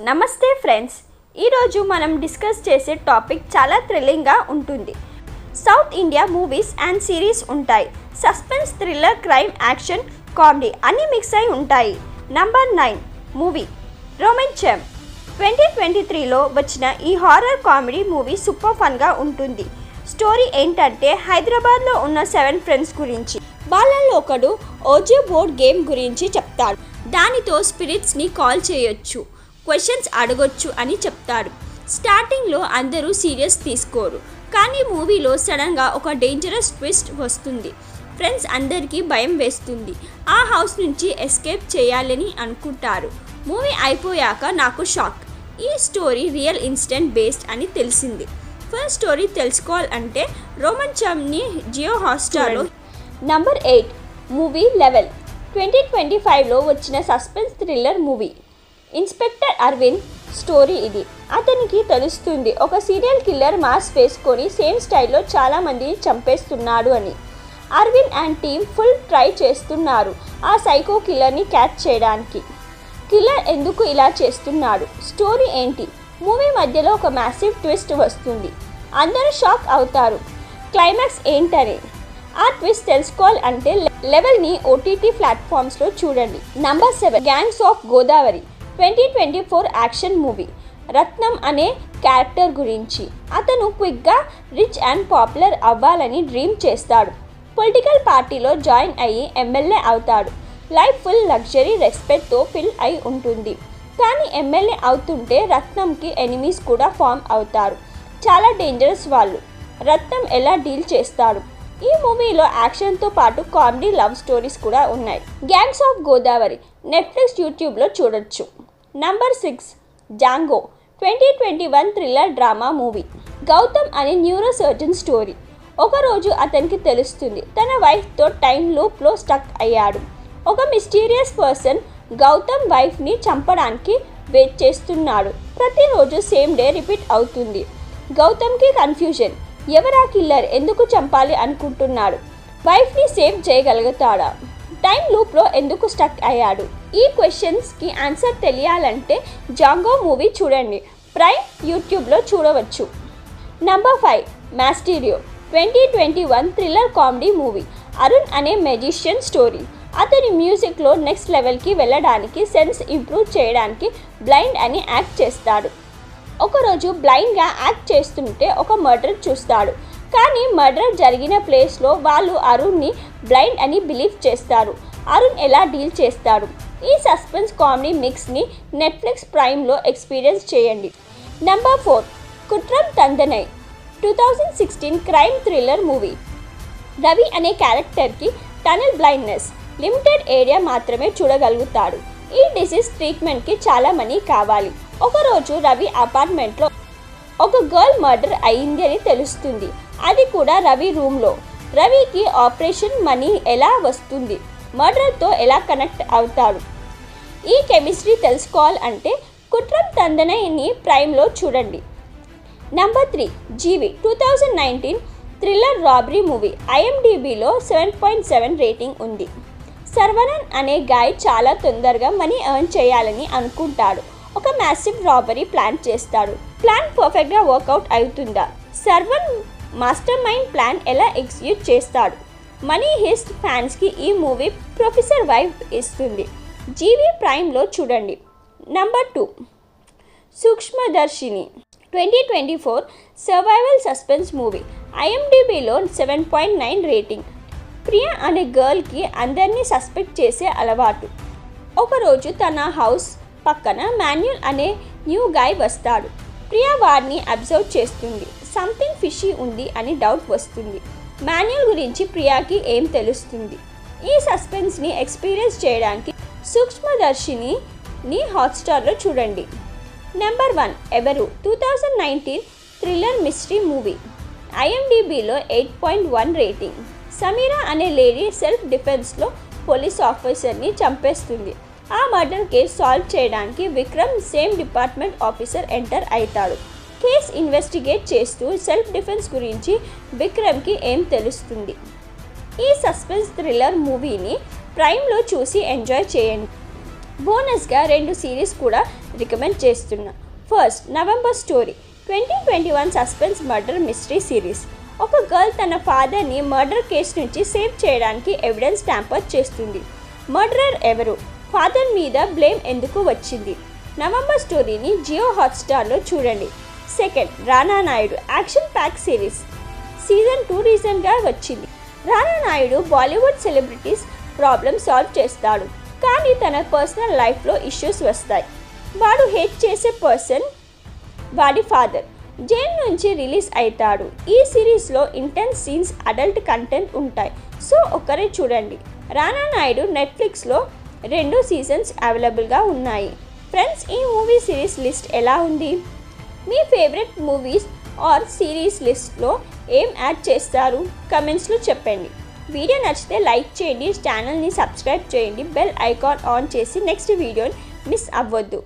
నమస్తే ఫ్రెండ్స్. ఈరోజు మనం డిస్కస్ చేసే టాపిక్ చాలా థ్రిల్లింగ్గా ఉంటుంది. South India movies and series ఉంటాయి. Suspense thriller crime action comedy అన్నీ మిక్స్ అయి ఉంటాయి. Number nine movie. Romancham twenty twenty త్రీలో వచ్చిన ఈ హారర్ కామెడీ మూవీ సూపర్ ఫన్గా ఉంటుంది. స్టోరీ ఏంటంటే హైదరాబాద్లో ఉన్న సెవెన్ ఫ్రెండ్స్ గురించి. వాళ్ళల్లో ఒకడు ఓజో బోర్డ్ గేమ్ గురించి చెప్తాడు. దానితో స్పిరిట్స్ని కాల్ చేయొచ్చు. క్వశ్చన్స్ అడగొచ్చు అని చెప్తాడు స్టార్టింగ్లో అందరూ సీరియస్ తీసుకోరు. కానీ మూవీలో సడన్గా ఒక డేంజరస్ ట్విస్ట్ వస్తుంది. ఫ్రెండ్స్ అందరికీ భయం వేస్తుంది. ఆ హౌస్ నుంచి ఎస్కేప్ చేయాలని అనుకుంటారు. మూవీ అయిపోయాక నాకు షాక్ ఈ స్టోరీ రియల్ ఇన్సిడెంట్ బేస్డ్ అని తెలిసింది. ఫస్ట్ స్టోరీ తెలుసుకోవాలంటే రోమంచంని Jio హాట్స్టార్లో number eight movie level twenty twenty ఫైవ్లో వచ్చిన suspense thriller movie inspector Aravind story ఇది. అతనికి తెలుస్తుంది ఒక సీరియల్ కిల్లర్ మాస్క్ వేసుకొని సేమ్ స్టైల్లో చాలామందిని చంపేస్తున్నాడు అని. Aravind and team full try చేస్తున్నారు ఆ సైకో కిల్లర్ని క్యాచ్ చేయడానికి. కిల్లర్ ఎందుకు ఇలా చేస్తున్నాడు? స్టోరీ ఏంటి? మూవీ మధ్యలో ఒక మ్యాసివ్ ట్విస్ట్ వస్తుంది. అందరూ షాక్ అవుతారు. క్లైమాక్స్ ఏంటని? ఆ ట్విస్ట్ తెలుసుకోవాలంటే లెవెల్ని ఓటీటీ ప్లాట్ఫామ్స్లో చూడండి. Number seven gangs of Godavari twenty twenty four action movie. Ratnam అనే క్యారెక్టర్ గురించి. అతను క్విక్గా రిచ్ అండ్ పాపులర్ అవ్వాలని డ్రీమ్ చేస్తాడు. పొలిటికల్ పార్టీలో జాయిన్ అయ్యి ఎమ్మెల్యే అవుతాడు. లైఫ్ ఫుల్ లగ్జరీ రెస్పెక్ట్తో ఫిల్ అయి ఉంటుంది. కానీ ఎమ్మెల్యే అవుతుంటే రత్నంకి ఎనిమీస్ కూడా ఫామ్ అవుతారు. చాలా డేంజరస్ వాళ్ళు. రత్నం ఎలా డీల్ చేస్తాడు? ఈ మూవీలో యాక్షన్తో పాటు కామెడీ లవ్ స్టోరీస్ కూడా ఉన్నాయి. Gangs of Godavari. నెట్ఫ్లిక్స్ యూట్యూబ్లో చూడొచ్చు. Number six Jango twenty twenty one thriller drama movie Gautham అనే న్యూరో సర్జన్ స్టోరీ ఒకరోజు అతనికి తెలుస్తుంది తన వైఫ్తో టైం లూప్లో స్టక్ అయ్యాడు. ఒక మిస్టీరియస్ పర్సన్ గౌతమ్ వైఫ్ని చంపడానికి వెయిట్ చేస్తున్నాడు. ప్రతిరోజు సేమ్ డే రిపీట్ అవుతుంది. గౌతమ్కి కన్ఫ్యూజన్ ఎవరా కిల్లర్ ఎందుకు చంపాలి అనుకుంటున్నాడు? వైఫ్ని సేవ్ చేయగలుగుతాడా? టైం లూప్లో ఎందుకు స్టక్ అయ్యాడు? ఈ క్వశ్చన్స్కి ఆన్సర్ తెలియాలంటే జాంగో మూవీ చూడండి. ప్రైమ్ యూట్యూబ్లో చూడవచ్చు. Number five Maestro twenty twenty one thriller comedy movie. Arun అనే మెజిషియన్ స్టోరీ. అతని మ్యూజిక్లో నెక్స్ట్ లెవెల్కి వెళ్ళడానికి సెన్స్ ఇంప్రూవ్ చేయడానికి బ్లైండ్ అని యాక్ట్ చేస్తాడు. ఒకరోజు బ్లైండ్గా యాక్ట్ చేస్తుంటే ఒక మర్డర్ చూస్తాడు. కానీ మర్డర్ జరిగిన ప్లేస్లో వాళ్ళు అరుణ్ని బ్లైండ్ అని బిలీవ్ చేస్తారు. అరుణ్ ఎలా డీల్ చేస్తాడు? ఈ సస్పెన్స్ కామెడీ మిక్స్ని నెట్ఫ్లిక్స్ ప్రైమ్లో ఎక్స్పీరియన్స్ చేయండి. Number four Kuttram Thandanai two thousand sixteen crime thriller movie. Ravi అనే క్యారెక్టర్కి టనల్ బ్లైండ్నెస్ లిమిటెడ్ ఏరియా మాత్రమే చూడగలుగుతాడు. ఈ డిసీజ్ ట్రీట్మెంట్కి చాలా మనీ కావాలి. ఒకరోజు రవి అపార్ట్మెంట్లో ఒక గర్ల్ మర్డర్ అయింది అని తెలుస్తుంది. అది కూడా రవి రూమ్లో. రవికి ఆపరేషన్ మనీ ఎలా వస్తుంది? మర్డర్తో ఎలా కనెక్ట్ అవుతాడు? ఈ కెమిస్ట్రీ తెలుసుకోవాలంటే కుట్రం తందనైని ప్రైమ్లో చూడండి. Number three Jiivi two thousand nineteen thriller robbery movie ఐఎండిబిలో seven point seven rating ఉంది. సర్వనన్ అనే గాయ్ చాలా తొందరగా మనీ ఎర్న్ చేయాలని అనుకుంటాడు. ఒక మ్యాసివ్ రాబరీ ప్లాన్ చేస్తాడు. ప్లాన్ పర్ఫెక్ట్గా వర్కౌట్ అవుతుందా? సర్వన్ మాస్టర్ మైండ్ ప్లాన్ ఎలా ఎగ్జిక్యూట్ చేస్తాడు? మనీ హిస్ట్ ఫ్యాన్స్కి ఈ మూవీ ప్రొఫెసర్ వైఫ్ ఇస్తుంది. జీవీ ప్రైమ్లో చూడండి. Number two. Sookshmadarshini. Twenty twenty four survival suspense movie. ఐఎండిబిలో seven point nine rating. Priya అనే గర్ల్కి అందరినీ సస్పెక్ట్ చేసే అలవాటు. ఒకరోజు తన హౌస్ పక్కన మాన్యుల్ అనే న్యూ గాయ్ వస్తాడు. ప్రియా వారిని అబ్జర్వ్ చేస్తుంది. సంథింగ్ ఫిషీ ఉంది అని డౌట్ వస్తుంది. మాన్యువల్ గురించి ప్రియాకి ఏం తెలుస్తుంది? ఈ సస్పెన్స్ని ఎక్స్పీరియన్స్ చేయడానికి సూక్ష్మదర్శిని హాట్స్టార్లో చూడండి. Number one Evaru? Two thousand nineteen thriller mystery movie. ఐఎండిబిలో eight point one rating. Sameera అనే లేడీ సెల్ఫ్ డిఫెన్స్లో పోలీస్ ఆఫీసర్ని చంపేస్తుంది. ఆ మర్డర్ కేసు సాల్వ్ చేయడానికి Vikram same department officer enter అవుతాడు. కేస్ ఇన్వెస్టిగేట్ చేస్తూ సెల్ఫ్ డిఫెన్స్ గురించి విక్రమ్కి ఏం తెలుస్తుంది? ఈ సస్పెన్స్ థ్రిల్లర్ మూవీని ప్రైమ్లో చూసి ఎంజాయ్ చేయండి. బోనస్గా రెండు సిరీస్ కూడా రికమెండ్ చేస్తున్నా. First November story twenty twenty one suspense murder mystery series. ఒక గర్ల్ తన ఫాదర్ని మర్డర్ కేసు నుంచి సేవ్ చేయడానికి ఎవిడెన్స్ ట్యాంపర్ చేస్తుంది. మర్డరర్ ఎవరు? ఫాదర్ మీద బ్లేమ్ ఎందుకు వచ్చింది? నవంబర్ స్టోరీని జియో హాట్స్టార్లో చూడండి. Second Rana Naidu action pack series. Season two రీసెంట్గా వచ్చింది. Rana Naidu Bollywood celebrities problem solve చేస్తాడు. కానీ తన పర్సనల్ లైఫ్లో ఇష్యూస్ వస్తాయి. వాడు హేట్ చేసే పర్సన్ వాడి ఫాదర్. జైల్ నుంచి రిలీజ్ అవుతాడు. ఈ సిరీస్లో ఇంటెన్స్ సీన్స్ అడల్ట్ కంటెంట్ ఉంటాయి. సో ఒకరే చూడండి. రానా నాయుడు నెట్ఫ్లిక్స్లో రెండు సీజన్స్ అవైలబుల్గా ఉన్నాయి. ఫ్రెండ్స్ ఈ మూవీ సిరీస్ లిస్ట్ ఎలా ఉంది? మీ ఫేవరెట్ మూవీస్ ఆర్ సిరీస్ లిస్ట్లో ఏం యాడ్ చేస్తారు? కమెంట్స్లో చెప్పండి. వీడియో నచ్చితే లైక్ చేయండి ఛానల్ని సబ్స్క్రైబ్ చేయండి బెల్ ఐకాన్ ఆన్ చేసి నెక్స్ట్ వీడియోని మిస్ అవ్వద్దు.